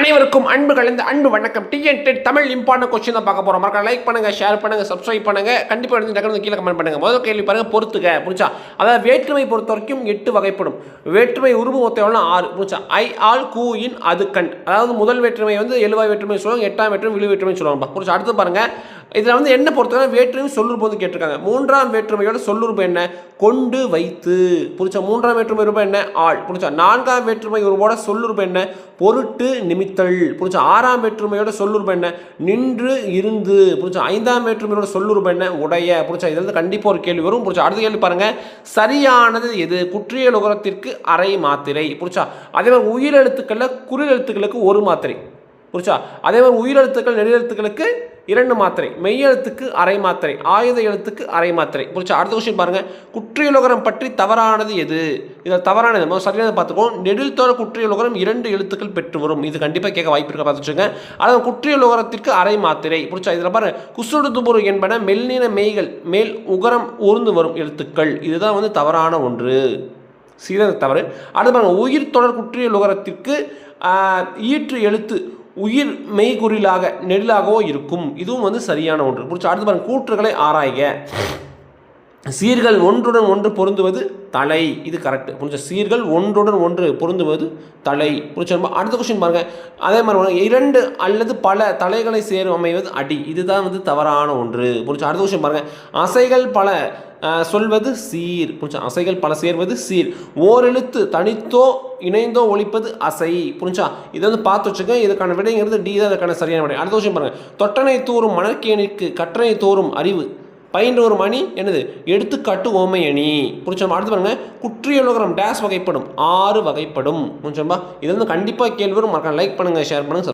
அனைவருக்கும் அன்பு கலந்த அன்பு வணக்கம். டிஎன்டெட் தமிழ் இம்பார்ட்டன் கொஸ்டின் தான் பார்க்க போகிறோம் மறக்காம லைக் பண்ணுங்கள் ஷேர் பண்ணுங்கள் சப்ஸ்கிரைப் பண்ணுங்க. கண்டிப்பாக எடுத்து டக்குனு கீழே கமெண்ட் பண்ணுங்கள் முதல் கேள்வி பாருங்கள் பொறுத்துக்க புரிச்சா அதாவது வேற்றுமை பொறுத்த வரைக்கும் எட்டு வகைப்படும். வேற்றுமை உருவம் மொத்தம் ஆறு புரிச்சா ஐ ஆல் கூ இன் அது கண். அதாவது முதல் வேற்றுமை வந்து எழுவாய் வேற்றுமை சொல்லுவாங்க எட்டாம் வேற்றுமை விழு வேற்றுமை சொல்லுவாங்க புரிச்சா அடுத்து பாருங்கள் இதில் வந்து என்ன பொறுத்தவரை வேற்றுமை சொல்லுறுப்பு கேட்டிருக்காங்க. மூன்றாம் வேற்றுமையோட சொல்லுறுப்பு என்ன? கொண்டு வைத்து. புரிச்சா மூன்றாம் வேற்றுமை ரூபாய் என்ன? ஆள். புரிச்சா நான்காம் வேற்றுமை உருவோட சொல்லுறுப்பு என்ன? பொருட்டு நிமித்தல். புரிச்சா ஆறாம் வேற்றுமையோட சொல்லுறுப்பு என்ன? நின்று இருந்து. புரிச்சா ஐந்தாம் வேற்றுமையோட சொல்லுறுப்பு என்ன? உடைய. புரிச்சா இதுலேருந்து கண்டிப்பாக ஒரு கேள்வி வரும். புரிச்சா அடுத்த கேள்வி பாருங்கள் சரியானது எது? குற்றியலுகரத்திற்கு அரை மாத்திரை. புரிச்சா அதே மாதிரி உயிரெழுத்துக்களில் குறிலெழுத்துக்களுக்கு ஒரு மாத்திரை. புரிச்சா அதே மாதிரி உயிரெழுத்துக்கள் நெடிலெழுத்துக்களுக்கு இரண்டு மாத்திரை. மெய்யெழுத்துக்கு அரை மாத்திரை. ஆயுத எழுத்துக்கு அரை மாத்திரை. புரிச்சா அடுத்த கொஸ்டின் பாருங்க. குற்றியலுகரம் பற்றி தவறானது எது? இதில் தவறானது. முதல்ல சரியானது பார்த்துக்கோம் நெடில்தோட குற்றியலுகரம் இரண்டு எழுத்துக்கள் பெற்று வரும். இது கண்டிப்பாக கேட்க வாய்ப்பு இருக்க பார்த்துச்சுங்க அதாவது குற்றியலுகரத்திற்கு அரை மாத்திரை. புரிச்சா இதில் பாருங்க. குசுடுதுபுரு என்பன மெல்லின மெய்கள் மேல் உகரம் ஊர்ந்து வரும் எழுத்துக்கள். இதுதான் வந்து தவறான ஒன்று. சிறந்த தவறு. அடுத்து பாருங்கள் உயிர் தொடர் குற்றிய ஈற்று எழுத்து உயிர் மெய்குறிலாக நெடிலாகவோ இருக்கும். இதுவும் வந்து சரியான ஒன்று. புரிச்சு அடுத்து பாருங்க கூற்றுகளை ஆராய்க. சீர்கள் ஒன்றுடன் ஒன்று பொருந்துவது தலை. இது கரெக்ட் புரிஞ்ச? சீர்கள் ஒன்றுடன் ஒன்று பொருந்துவது தலை. புரிஞ்ச? அடுத்த கொஸ்டின் பாருங்க. அதே மாதிரி இரண்டு அல்லது பல தலைகளை சேரும் அமைவது அடி. இதுதான் வந்து தவறான ஒன்று. புரிஞ்சு? அடுத்த கொஸ்டின் பாருங்க. அசைகள் பல சொல்வது சீர். புரிஞ்சா? அசைகள் பல சேர்வது சீர். ஓரெழுத்து தனித்தோ இணைந்தோ ஒழிப்பது அசை. புரிஞ்சா? இதை வந்து பார்த்து வச்சுக்க இதுக்கான விடைங்கிறது டி தான். இதுக்கான சரியான விடை. அடுத்த விஷயம் பாருங்கள் தொட்டனை தூறும் மணற்கேணிக்கு கற்றனை தோறும் அறிவு. பயின்ற ஒரு மணி என்னது? எடுத்துக்காட்டு ஓமை அணி. புரிச்சோமா அடுத்து பாருங்க. குற்றியலுகரம் டேஸ் வகைப்படும். ஆறு வகைப்படும். புரிஞ்சோம்பா இது வந்து கண்டிப்பாக கேள்வி வரும் மறக்காம லைக் பண்ணுங்கள் ஷேர் பண்ணுங்கள்